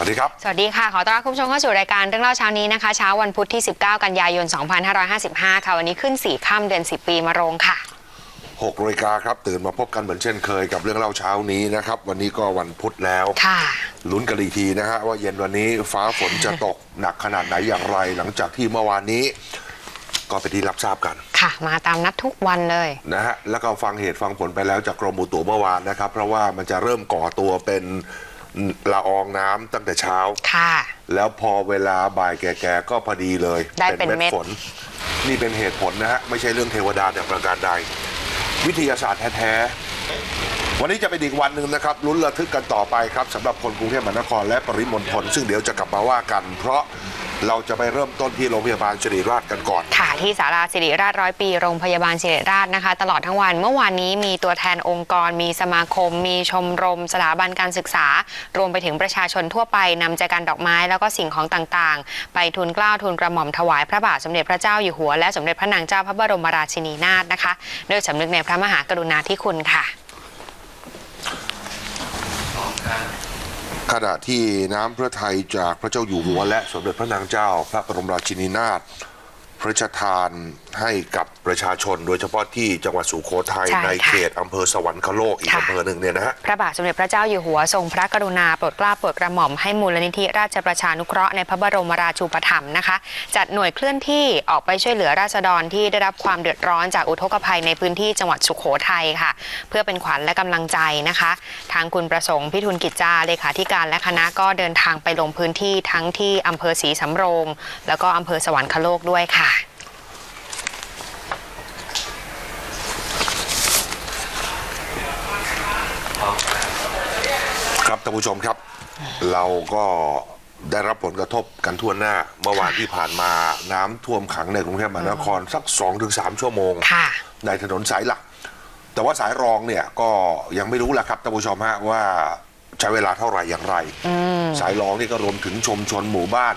วัสดีครับ สวัสดีค่ะ ขอต้อนรับคุณผู้ชมเข้าสู่รายการเรื่องเล่าเช้านี้นะคะ เช้าวันพุธที่ 19 กันยายน 2555 ค่ะ วันนี้ขึ้น 4 ค่ำเดือน 10 ปีมะโรงค่ะ6นาฬิกาครับ ตื่นมาพบกันเหมือนเช่นเคยกับเรื่องเล่าเช้านี้นะครับ วันนี้ก็วันพุธแล้วค่ะลุ้นกันอีกทีนะฮะว่าเย็นวันนี้ฟ้าฝนจะตกหนักขนาดไหนอย่างไร หลังจากที่เมื่อวานนี้ ก็เป็นที่รับทราบกัน ค่ะ มาตามนัดทุกวันเลยนะฮะแล้วก็ฟังเหตุฟังผลไปแล้วจากกรมอุตุเมื่อวานนะครับ เพราะว่ามันจะเริ่มก่อตัวเป็น ละอองน้ำตั้งแต่เช้า ค่ะ แล้วพอเวลาบ่ายแก่ๆก็พอดีเลยได้เป็นเม็ด ฝน นี่เป็นเหตุผลนะฮะ ไม่ใช่เรื่องเทวดาแต่ประการใด วิทยาศาสตร์แท้ๆ วันนี้จะเป็นอีกวันหนึ่งนะครับลุ้นระทึกกันต่อไปครับสำหรับคนกรุงเทพมหานครและปริมณฑลซึ่งเดี๋ยวจะกลับมาว่ากัน เพราะ เราจะไปเริ่มต้นที่โรงพยาบาลสิริราชกันก่อน ค่ะที่สาราสิริราชร้อยปีโรงพยาบาลสิริราชนะคะ ตลอดทั้งวันเมื่อวานนี้มีตัวแทนองค์กร มีสมาคม มีชมรม สถาบันการศึกษา รวมไปถึงประชาชนทั่วไปนำใจกันดอกไม้แล้วก็สิ่งของต่างๆ ไปทุนเกล้าทุนกระหม่อมถวายพระบาทสมเด็จพระเจ้าอยู่หัวและสมเด็จพระนางเจ้าพระบรมราชินีนาถนะคะโดยสำนึกในพระมหากรุณาธิคุณค่ะ ขณะที่น้ำพระทัยจากพระเจ้าอยู่หัวและสมเด็จพระนางเจ้า พระบรมราชินีนาถ พระราชทานให้กับประชาชน โดยเฉพาะที่จังหวัดสุโขทัยใช่ค่ะในเขตอำเภอสวรรคโลกอีกค่ะ อำเภอหนึ่งเนี่ยนะฮะ พระบาทสมเด็จพระเจ้าอยู่หัวทรงพระกรุณาโปรดเกล้าโปรดกระหม่อมให้มูลนิธิราชประชานุเคราะห์ในพระบรมราชูปถัมภ์นะคะ จัดหน่วยเคลื่อนที่ออกไปช่วยเหลือราษฎรที่ได้รับความเดือดร้อนจากอุทกภัยในพื้นที่จังหวัดสุโขทัยค่ะ เพื่อเป็นขวัญและกำลังใจนะคะ ทางคุณประสงค์พิทุนกิจจาเลขาธิการและคณะก็เดินทางไปลงพื้นที่ทั้งที่อำเภอศรีสำโรง แล้วก็อำเภอสวรรคโลกด้วยค่ะ ครับท่าน ผู้ชมครับ เราก็ได้รับผลกระทบกันทั่วหน้า เมื่อวานที่ผ่านมาน้ำท่วมขังในกรุงเทพมหานครสัก 2-3 ชั่วโมง ค่ะ ในถนนสายหลัก แต่ว่าสายรองเนี่ยก็ยังไม่รู้แหละครับท่านผู้ชมฮะว่าใช้เวลาเท่าไหร่อย่างไร สายรองนี่ก็รวมถึงชุมชนหมู่บ้าน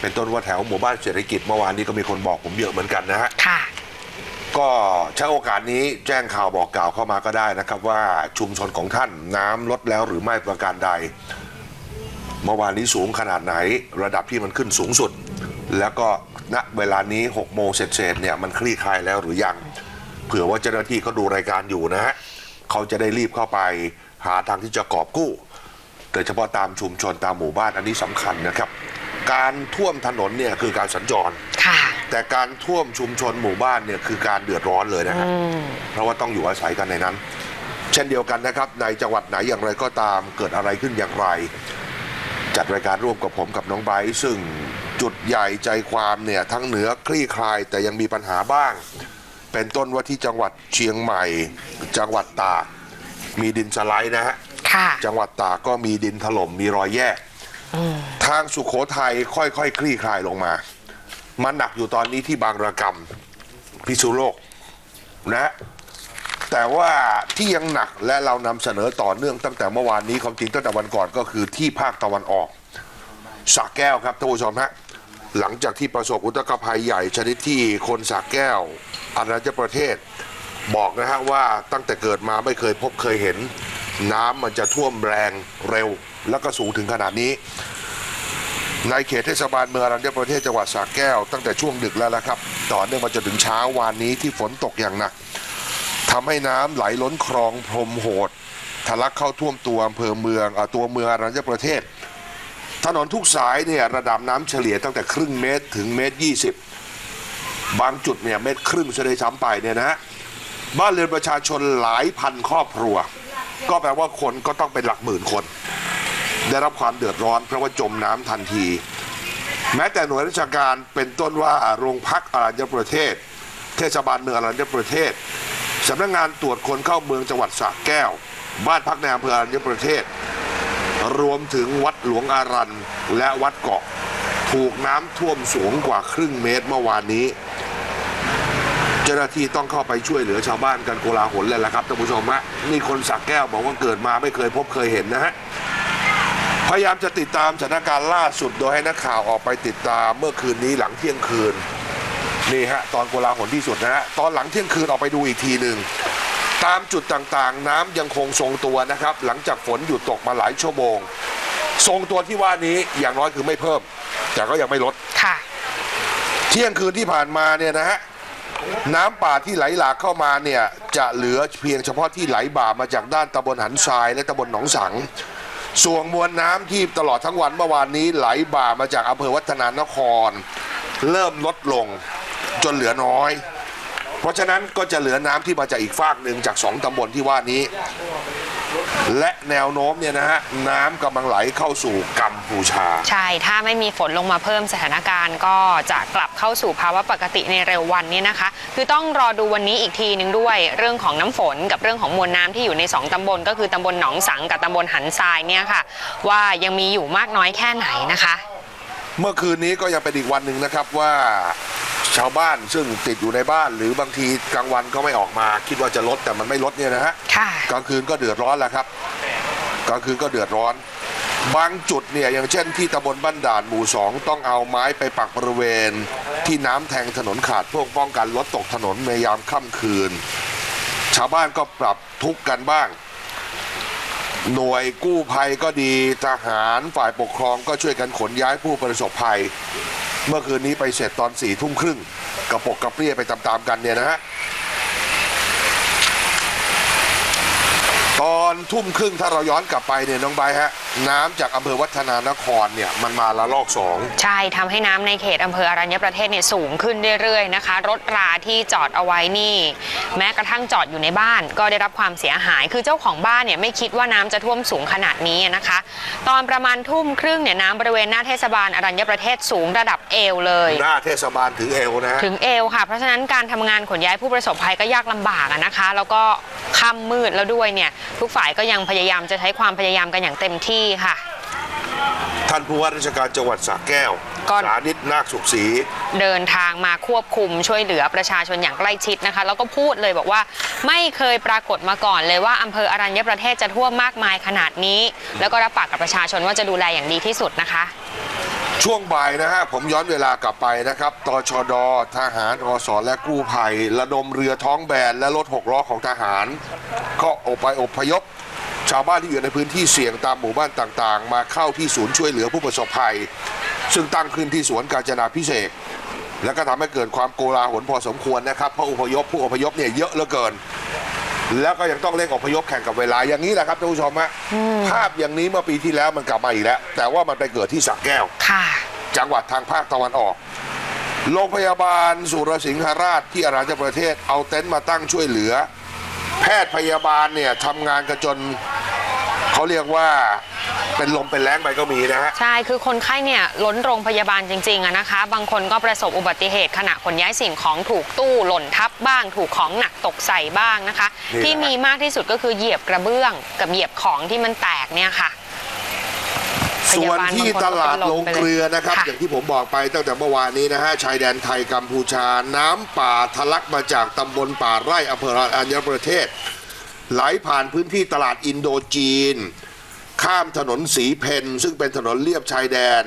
เป็นต้นว่าแถวหมู่บ้านเศรษฐกิจเมื่อวานนี้ก็มีคนบอกผมเยอะเหมือนกันนะฮะ ค่ะ ก็ใช้โอกาสนี้แจ้งข่าวบอกกล่าวเข้ามาก็ได้นะครับ ว่าชุมชนของท่านน้ำลดแล้วหรือไม่ประการใด เมื่อวานนี้สูงขนาดไหน ระดับที่มันขึ้นสูงสุด แล้วก็ณเวลานี้6โมงเศษเนี่ยมันคลี่คลายแล้วหรือยังเผื่อว่าเจ้าหน้าที่เขาดูรายการอยู่นะฮะเขาจะได้รีบเข้าไปหาทางที่จะกอบกู้โดยเฉพาะตามชุมชนตามหมู่บ้านอันนี้สำคัญนะครับ การท่วมถนนเนี่ยคือการสัญจร แต่การท่วมชุมชนหมู่บ้านเนี่ยคือการเดือดร้อนเลยนะฮะเพราะว่าต้องอยู่อาศัยกันในนั้น เช่นเดียวกันนะครับ ในจังหวัดไหนอย่างไรก็ตามเกิดอะไรขึ้นอย่างไร จัดรายการร่วมกับผมกับน้องไบร์ทซึ่งจุดใหญ่ใจความเนี่ยทั้งเหนือคลี่คลายแต่ยังมีปัญหาบ้าง เป็นต้นว่าที่จังหวัดเชียงใหม่ จังหวัดตากมีดินสไลด์นะฮะค่ะจังหวัดตากก็มีดินถล่มมีรอยแยกทางสุขโขทัยค่อยๆคลี่คลายลงมา มันหนักอยู่ตอนนี้ที่บางระกำพิษุโลกนะแต่ว่าที่ยังหนักและเรานำเสนอต่อเนื่องตั้งแต่เมื่อวานนี้ความจริงตั้งแต่วันก่อนก็คือที่ภาคตะวันออกสระแก้วครับท่านผู้ชมฮะหลังจากที่ประสบอุทกภัยใหญ่ชนิดที่คนสระแก้วอาณาจักรประเทศ บอกนะฮะว่าตั้งแต่เกิดมาไม่เคยพบเคยเห็น น้ำมันจะท่วมแรงเร็ว แล้วก็สูงถึงขนาดนี้ ในเขตเทศบาลเมืองอรัญญประเทศจังหวัดสระแก้ว ตั้งแต่ช่วงดึกแล้วละครับ ต่อเนื่องมาจนถึงเช้าวานนี้ที่ฝนตกอย่างหนักทำให้น้ำไหลล้นคลองพรมโหดทะลักเข้าท่วมตัวอำเภอเมืองอตัวเมืองอรัญญประเทศ ถนนทุกสายเนี่ยระดับน้ำเฉลี่ยตั้งแต่ครึ่งเมตรถึงเมตรยี่สิบบางจุดเนี่ยเมตรครึ่งเฉลี่ยซ้ำไปเนี่ยนะฮะบ้านเรือนประชาชนหลายพันครอบครัว ก็แปลว่าคนก็ต้องเป็นหลักหมื่นคน ได้รับความเดือดร้อนเพราะว่าจมน้ำทันที แม้แต่หน่วยราชการเป็นต้นว่าโรงพักอรัญญประเทศ เทศบาลเมืองอรัญญประเทศสำนักงานตรวจคนเข้าเมืองจังหวัดสระแก้ว บ้านพักในอำเภออรัญญประเทศ รวมถึงวัดหลวงอารันและวัดเกาะ ถูกน้ำท่วมสูงกว่าครึ่งเมตรเมื่อวานนี้เจ้าหน้าที่ต้องเข้าไปช่วยเหลือชาวบ้านกันโกลาหลเลยละครับท่านผู้ชมฮะนี่คนสักแก้วบอกว่าเกิดมาไม่เคยพบเคยเห็นนะฮะ พยายามจะติดตามสถานการณ์ล่าสุดโดยให้นักข่าวออกไปติดตามเมื่อคืนนี้หลังเที่ยงคืนนี่ฮะตอนโกลาหลที่สุดนะฮะตอนหลังเที่ยงคืนออกไปดูอีกทีหนึ่งตามจุดต่างๆ น้ำยังคงทรงตัวนะครับ หลังจากฝนหยุดตกมาหลายชั่วโมง ทรงตัวที่ว่านี้อย่างน้อยคือไม่เพิ่ม แต่ก็ยังไม่ลดค่ะ เที่ยงคืนที่ผ่านมาเนี่ยนะฮะน้ำป่าที่ไหลหลากเข้ามาเนี่ยจะเหลือเพียงเฉพาะที่ไหลบ่ามาจากด้านตำบลหันทรายและตำบลหนองสัง ส่วนมวลน้ำที่ตลอดทั้งวันเมื่อวานนี้ไหลบ่ามาจากอำเภอวัฒนานคร เริ่มลดลงจนเหลือน้อย เพราะฉะนั้นก็จะเหลือน้ำที่มาจากอีกฝากหนึ่งจากสองตำบลที่ว่านี้ และแนวโน้มเนี่ยนะฮะน้ำกำลังไหลเข้าสู่กัมพูชา ใช่ ถ้าไม่มีฝนลงมาเพิ่มสถานการณ์ก็จะกลับเข้าสู่ภาวะปกติในเร็ววันนี้นะคะ คือต้องรอดูวันนี้อีกทีหนึ่งด้วยเรื่องของน้ำฝนกับเรื่องของมวลน้ำที่อยู่ใน 2ตำบล ก็คือตำบลหนองสังกับตำบลหันทรายเนี่ยค่ะ ว่ายังมีอยู่มากน้อยแค่ไหนนะคะ เมื่อคืนนี้ก็ยังเป็นอีกวันหนึ่งนะครับว่า ชาวบ้านซึ่งติดอยู่ในบ้าน หรือบางทีกลางวันก็ไม่ออกมา คิดว่าจะลดแต่มันไม่ลดเนี่ยนะฮะค่ะกลางคืนก็เดือดร้อนแล้วครับกลางคืนก็เดือดร้อน บางจุดเนี่ยอย่างเช่นที่ตำบลบ้านด่านหมู่สองต้องเอาไม้ไปปักบริเวณ ที่น้ำแทงถนนขาดเพื่อป้องกันรถตกถนนในยามค่ำคืน ชาวบ้านก็ปรับทุกข์กันบ้าง หน่วยกู้ภัยก็ดีทหารฝ่ายปกครองก็ช่วยกันขนย้ายผู้ประสบภัย เมื่อคืนนี้ไปเสร็จตอนสี่ทุ่มครึ่งกระปกกระเปรี้ยไปตามๆกันเนี่ยนะฮะ ตอนทุ่มครึ่งถ้าเราย้อนกลับไปเนี่ยน้องใบร์ทฮะน้ำจากอำเภอวัฒนานครเนี่ยมันมาละลอกสองใช่ทำให้น้ำในเขตอำเภออรัญญประเทศเนี่ยสูงขึ้นเรื่อยๆนะคะ รถราที่จอดเอาไว้นี่ แม้กระทั่งจอดอยู่ในบ้านก็ได้รับความเสียหาย คือเจ้าของบ้านเนี่ยไม่คิดว่าน้ำจะท่วมสูงขนาดนี้นะคะ ตอนประมาณทุ่มครึ่งเนี่ยน้ำบริเวณหน้าเทศบาลอรัญญประเทศสูงระดับเอวเลย หน้าเทศบาลถึงเอวนะฮะ ถึงเอวค่ะ เพราะฉะนั้นการทำงานขนย้ายผู้ประสบภัยก็ยากลำบากอะนะคะ แล้วก็ค่ำมืดแล้วด้วยเนี่ยทุกฝ่ายก็ยังพยายามจะใช้ความพยายามกันอย่างเต็มที่ค่ะ ท่านผู้ว่าราชการจังหวัดสระแก้วก็ สานิตนาคสุขศรีเดินทางมาควบคุมช่วยเหลือประชาชนอย่างใกล้ชิดนะคะ แล้วก็พูดเลยบอกว่าไม่เคยปรากฏมาก่อนเลยว่าอำเภออรัญญประเทศจะท่วมมากมายขนาดนี้ แล้วก็รับปากกับประชาชนว่าจะดูแลอย่างดีที่สุดนะคะ ช่วงบ่ายนะฮะผมย้อนเวลากลับไปนะครับตชด ทหารอสและกู้ภัย ระดมเรือท้องแบนและรถหกล้อของทหาร ก็อพไปอพยพ ชาวบ้านที่อยู่ในพื้นที่เสี่ยงตามหมู่บ้านต่างๆ มาเข้าที่ศูนย์ช่วยเหลือผู้ประสบภัย ซึ่งตั้งขึ้นที่สวนกาญจนาพิเศษ และก็ทำให้เกิดความโกลาหลพอสมควรนะครับเพราะอพยพผู้อพยพเนี่ยเยอะเหลือเกิน แล้วก็ยังต้องเร่งอพยพแข่งกับเวลาอย่างนี้แหละครับท่านผู้ชมฮะภาพอย่างนี้เมื่อปีที่แล้วมันกลับมาอีกแล้ว แต่ว่ามันไปเกิดที่สระแก้ว ค่ะ จังหวัดทางภาคตะวันออก โรงพยาบาลสุรสิงหราชที่อาราญประเทศเอาเต็นท์มาตั้งช่วยเหลือ แพทย์พยาบาลเนี่ยทำงานกันจน เขาเรียกว่าเป็นลมเป็นแรงไปก็มีนะฮะ ใช่ คือคนไข้เนี่ยล้นโรงพยาบาลจริงๆอะนะคะ บางคนก็ประสบอุบัติเหตุขณะขนย้ายสิ่งของถูกตู้หล่นทับบ้าง ถูกของหนักตกใส่บ้างนะคะ นี่แหละที่มีมากที่สุดก็คือเหยียบกระเบื้อง กับเหยียบของที่มันแตกเนี่ยค่ะ ส่วนที่ตลาดลงเกลือนะครับ ค่ะ อย่างที่ผมบอกไปตั้งแต่เมื่อวานนี้นะฮะชายแดนไทยกัมพูชา น้ำป่าทะลักมาจากตำบลป่าไร่อำเภออัญญประเทศ ไหลผ่านพื้นที่ตลาดอินโดจีน ข้ามถนนสีเพนซึ่งเป็นถนนเลียบชายแดน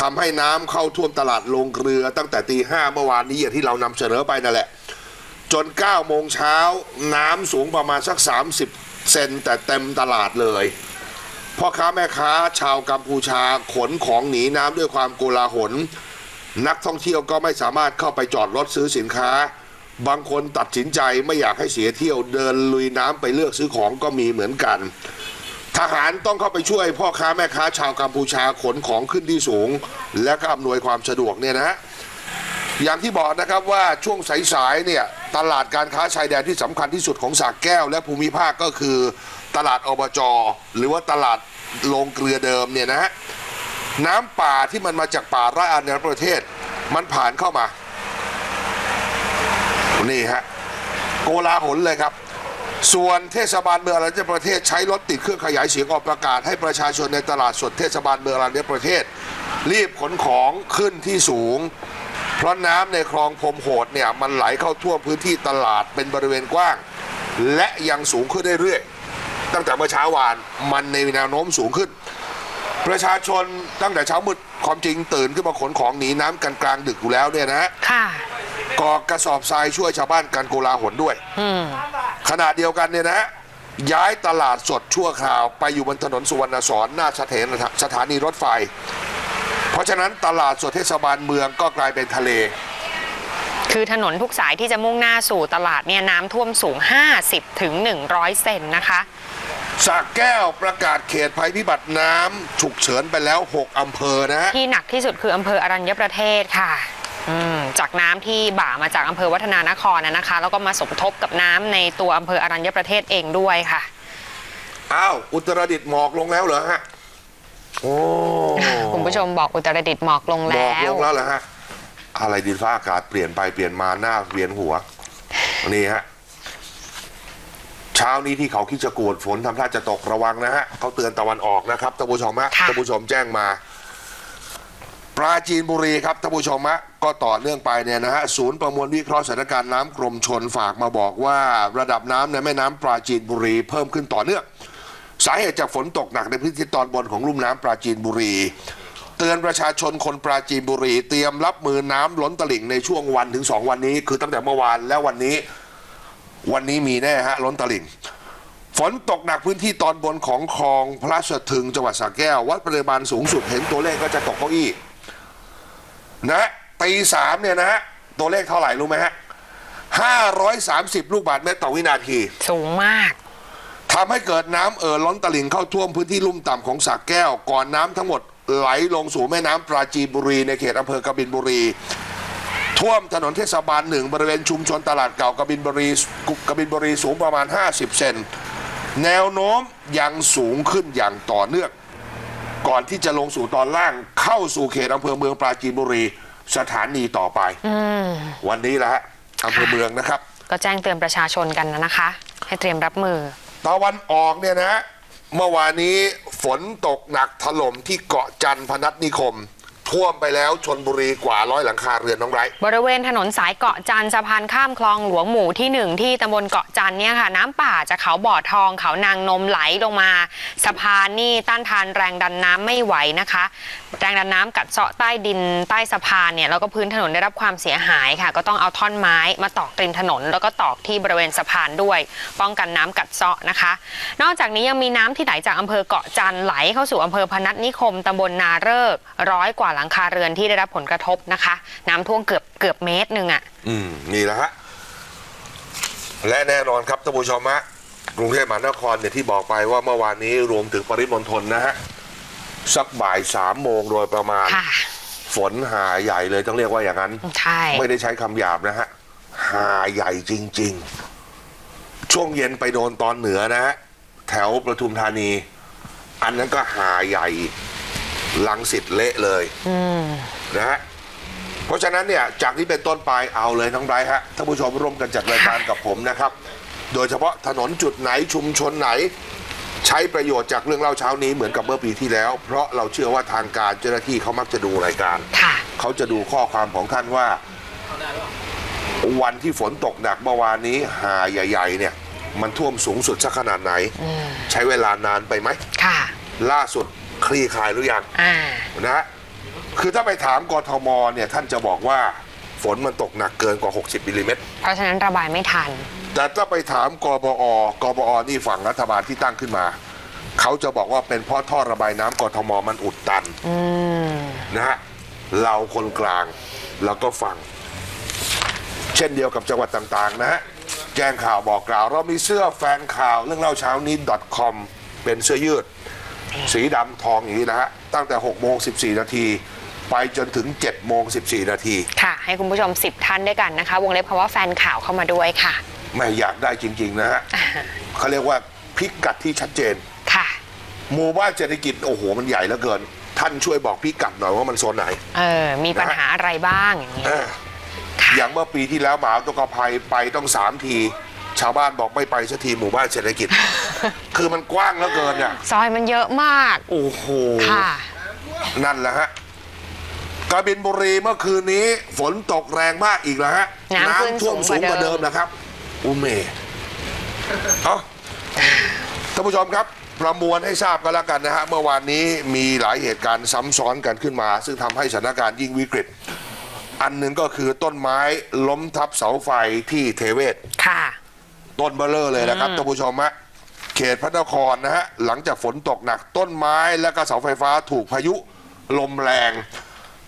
ทำให้น้ำเข้าท่วมตลาดลงเกลือตั้งแต่ตีห้าเมื่อวานนี้อย่างที่เรานำเสนอไปนั่นแหละ จน9โมงเช้าน้ำสูงประมาณสัก 30 เซนแต่เต็มตลาดเลยพ่อค้าแม่ค้าชาวกัมพูชาขนของหนีน้ำด้วยความโกลาหล นักท่องเที่ยวก็ไม่สามารถเข้าไปจอดรถซื้อสินค้า บางคนตัดสินใจไม่อยากให้เสียเที่ยวเดินลุยน้ำไปเลือกซื้อของก็มีเหมือนกัน ทหารต้องเข้าไปช่วยพ่อค้าแม่ค้าชาวกัมพูชาขนของขึ้นที่สูง และก็อำนวยความสะดวกเนี่ยนะฮะอย่างที่บอกนะครับว่าช่วงสายๆเนี่ยตลาดการค้าชายแดนที่สำคัญที่สุดของสากแก้ว และภูมิภาคก็คือตลาดอบจหรือว่าตลาดโรงเกลือเดิมเนี่ยนะฮะน้ำป่าที่มันมาจากป่าไร่อันในประเทศ มันผ่านเข้ามา นี่ฮะโกลาหลเลยครับ ส่วนเทศบาลเมืองอรัญญประเทศใช้รถติดเครื่องขยายเสียงออกประกาศ ให้ประชาชนในตลาดสดเทศบาลเมืองอรัญญประเทศ รีบขนของขึ้นที่สูง เพราะน้ำในคลองพรมโหดเนี่ยมันไหลเข้าท่วมพื้นที่ตลาดเป็นบริเวณกว้าง และยังสูงขึ้นเรื่อยๆตั้งแต่เมื่อเช้าวานมันในแนวโน้มสูงขึ้นประชาชนตั้งแต่เช้ามืดความจริงตื่นขึ้นมาขนของหนีน้ำกันกลางดึกอยู่แล้วเนี่ยนะค่ะ กอกระสอบทรายช่วยชาวบ้านกันโกลาหลด้วยอืมขณะเดียวกันเนี่ยนะฮะย้ายตลาดสดชั่วคราวไปอยู่บนถนนสุวรรณสอนหน้าสถานสถานีรถไฟ เพราะฉะนั้นตลาดสดเทศบาลเมืองก็กลายเป็นทะเล คือถนนทุกสายที่จะมุ่งหน้าสู่ตลาดเนี่ยน้ำท่วมสูง 50ถึง100 เซนนะคะสระแก้วประกาศเขตภัยพิบัติน้ำฉุกเฉินไปแล้ว 6 อำเภอนะฮะที่หนักที่สุดคืออำเภออรัญญประเทศค่ะอืม จากน้ำที่บ่ามาจากอำเภอวัฒนานครนะนะคะ แล้วก็มาสมทบกับน้ำในตัวอำเภออรัญญประเทศเองด้วยค่ะอ้าวอุตรดิตถ์หมอกลงแล้วเหรอฮะโอ้คุณผู้ชมบอกอุตรดิตถ์หมอกลงหมแล้อกลวงแล้วเหรอฮะอะไรดินฟ้าอากาศเปลี่ยนไปเปลี่ยนมาหน้าเวียนหัวนี่ฮะเช้านี้ที่เขาคิดจะกวดฝนทำท่าจะตกระวังนะฮะเขาเตือนตะวันออกนะครับท่านผู้ชมฮะค่ะท่านผู้ชมแจ้งมา ปราจีนบุรีครับท่านผู้ชมฮะก็ต่อเนื่องไปเนี่ยนะฮะศูนย์ประมวลวิเคราะห์สถานการณ์น้ำกรมชนฝากมาบอกว่า ระดับน้ำในแม่น้ำปราจีนบุรีเพิ่มขึ้นต่อเนื่อง สาเหตุจากฝนตกหนักในพื้นที่ตอนบนของลุ่มน้ำปราจีนบุรี เตือนประชาชนคนปราจีนบุรี เตรียมรับมือน้ำล้นตลิ่งในช่วงวันถึงสองวันนี้ คือตั้งแต่เมื่อวานและวันนี้ วันนี้มีแน่ฮะล้นตลิ่ง ฝนตกหนักพื้นที่ตอนบนของคลองพระสะทึงจังหวัดสระแก้ว วัดปริมาณสูงสุดเห็นตัวเลขก็จะตกเก้าอี้ นะตีสามเนี่ยนะฮะตัวเลขเท่าไหร่รู้ไหมฮะห้าร้อยสามสิบลูกบาศก์เมตรต่อวินาที สูงมากทำให้เกิดน้ำเอ่อล้นตลิ่งเข้าท่วมพื้นที่ลุ่มต่ำของสระแก้ว ก่อนน้ำทั้งหมดไหลลงสู่แม่น้ำปราจีนบุรี ในเขตอำเภอกบินบุรี ท่วมถนนเทศบาลหนึ่งบริเวณชุมชนตลาดเก่ากบินบุรีกบินบุรีสูงประมาณ 50 เซนแนวโน้มยังสูงขึ้นอย่างต่อเนื่อง ก่อนที่จะลงสู่ตอนล่างเข้าสู่เขตอำเภอเมืองปราจีนบุรี สถานีต่อไปวันนี้แหละฮะอำเภอเมืองนะครับ ก็แจ้งเตือนประชาชนกันนะคะ ให้เตรียมรับมือ ตะวันออกเนี่ยนะ เมื่อวานนี้ฝนตกหนักถล่มที่เกาะจันทร์พนัสนิคม ท่วมไปแล้วชนบุรีกว่าร้อยหลังคาเรือนน้องไร้บริเวณถนนสายเกาะจันทร์สะพานข้ามคลองหลวงหมู่ที่หนึ่งที่ตำบลเกาะจันทร์เนี่ยค่ะ น้ำป่าจากเขาบ่อทองเขานางนมไหลลงมา สะพานนี่ต้านทานแรงดันน้ำไม่ไหวนะคะ แรงดันน้ำกัดเซาะใต้ดินใต้สะพานเนี่ยแล้วก็พื้นถนนได้รับความเสียหายค่ะ ก็ต้องเอาท่อนไม้มาตอกริมถนน แล้วก็ตอกที่บริเวณสะพานด้วย ป้องกันน้ำกัดเซาะนะคะ นอกจากนี้ยังมีน้ำที่ไหลจากอำเภอเกาะจันทร์ไหลเข้าสู่อำเภอพนัสนิคมตำบลนาเริกร้อยกว่าหลังคาเรือนที่ได้รับผลกระทบนะคะ น้ำท่วมเกือบเกือบเมตรหนึ่งอะอืมนี่แหละฮะ และแน่นอนครับท่านผู้ชมฮะกรุงเทพมหานครเนี่ยที่บอกไปว่าเมื่อวานนี้รวมถึงปริมณฑลนะฮะ สักบ่ายสามโมงโดยประมาณ ค่ะ ฝนหาใหญ่เลยต้องเรียกว่าอย่างนั้น ใช่ ไม่ได้ใช้คำหยาบนะฮะ หาใหญ่จริง ๆ ช่วงเย็นไปโดนตอนเหนือนะฮะ แถวประทุมธานี อันนั้นก็หาใหญ่ ลังสิตเละเลยนะฮะเพราะฉะนั้นเนี่ยจากนี้เป็นต้นไปเอาเลยน้องไบรท์ฮะท่านผู้ชมร่วมกันจัดรายการกับผมนะครับ โดยเฉพาะถนนจุดไหนชุมชนไหน ใช้ประโยชน์จากเรื่องเล่าเช้านี้เหมือนกับเมื่อปีที่แล้ว เพราะเราเชื่อว่าทางการเจ้าหน้าที่เขามักจะดูรายการค่ะเขาจะดูข้อความของท่านว่า วันที่ฝนตกหนักเมื่อวานนี้หาใหญ่ ๆ เนี่ย มันท่วมสูงสุดสักขนาดไหน ใช้เวลานานไปไหมค่ะล่าสุด คลี่คลายหรือยังอ่านะฮะคือถ้าไปถามกทมเนี่ยท่านจะบอกว่าฝนมันตกหนักเกินกว่า 60มิลลิเมตรเพราะฉะนั้นระบายไม่ทัน แต่ถ้าไปถามกบอ กบอ นี่ฝั่งรัฐบาลที่ตั้งขึ้นมา เขาจะบอกว่าเป็นเพราะท่อระบายน้ำกทมมันอุดตันอืมนะฮะเราคนกลางเราก็ฟัง เช่นเดียวกับจังหวัดต่างๆนะฮะแจ้งข่าวบอกกล่าว เรามีเสื้อแฟนข่าวเรื่องเล่าเช้านี้ .com เป็นเสื้อยืด สีดำทองอย่างนี้นะฮะ ตั้งแต่6โมง14 นาที ไปจนถึง7โมง14 นาที ค่ะ ให้คุณผู้ชม 10 ท่านด้วยกันนะคะ วงเล็บคำว่าแฟนข่าวเข้ามาด้วยค่ะ ไม่อยากได้จริง ๆ นะฮะเขาเรียกว่าพิกัดที่ชัดเจน ค่ะหมู่บ้านเศรษฐกิจโอ้โหมันใหญ่เหลือเกิน ท่านช่วยบอกพิกัดหน่อยว่ามันโซนไหน เออ มีปัญหาอะไรบ้างอย่างนี้เออค่ะอย่างเมื่อปีที่แล้วหมาตกภัยไปต้องสามที ชาวบ้านบอกไม่ไปสักทีหมู่บ้านเศรษฐกิจ คือมันกว้างเหลือเกินเนี่ยซอยมันเยอะมาก โอ้โหค่ะ นั่นแหละฮะกบินบุรีเมื่อคืนนี้ ฝนตกแรงมากอีกแล้วฮะน้ำขึ้นท่วมสูสูงงกกว่าว่าเดิเดิมมนะครับ อุเมเอาท่านผู้ชมครับ ประมวลให้ทราบกันแล้วกันนะฮะ เมื่อวานนี้มีหลายเหตุการณ์ซ้ำซ้อนกันขึ้นมา ซึ่งทำให้สถานการณ์ยิ่งวิกฤต อันหนึ่งก็คือต้นไม้ล้มทับเสาไฟที่เทเวศค่ะ ต้นเบลเลอร์เลยนะครับท่านผู้ชมฮะเขเขตพระนครนะฮะหลังจากฝนตกหนักต้นไม้และก็เสาไฟฟ้าถูกพายุลมแรง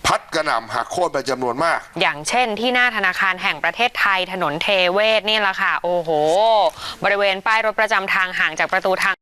พัดกระหน่ำหักโค่นไปจำนวนมาก อย่างเช่นที่หน้าธนาคารแห่งประเทศไทยถนนเทเวศนี่แหละค่ะ โอ้โห บริเวณป้ายรถประจำทางห่างจากประตูทาง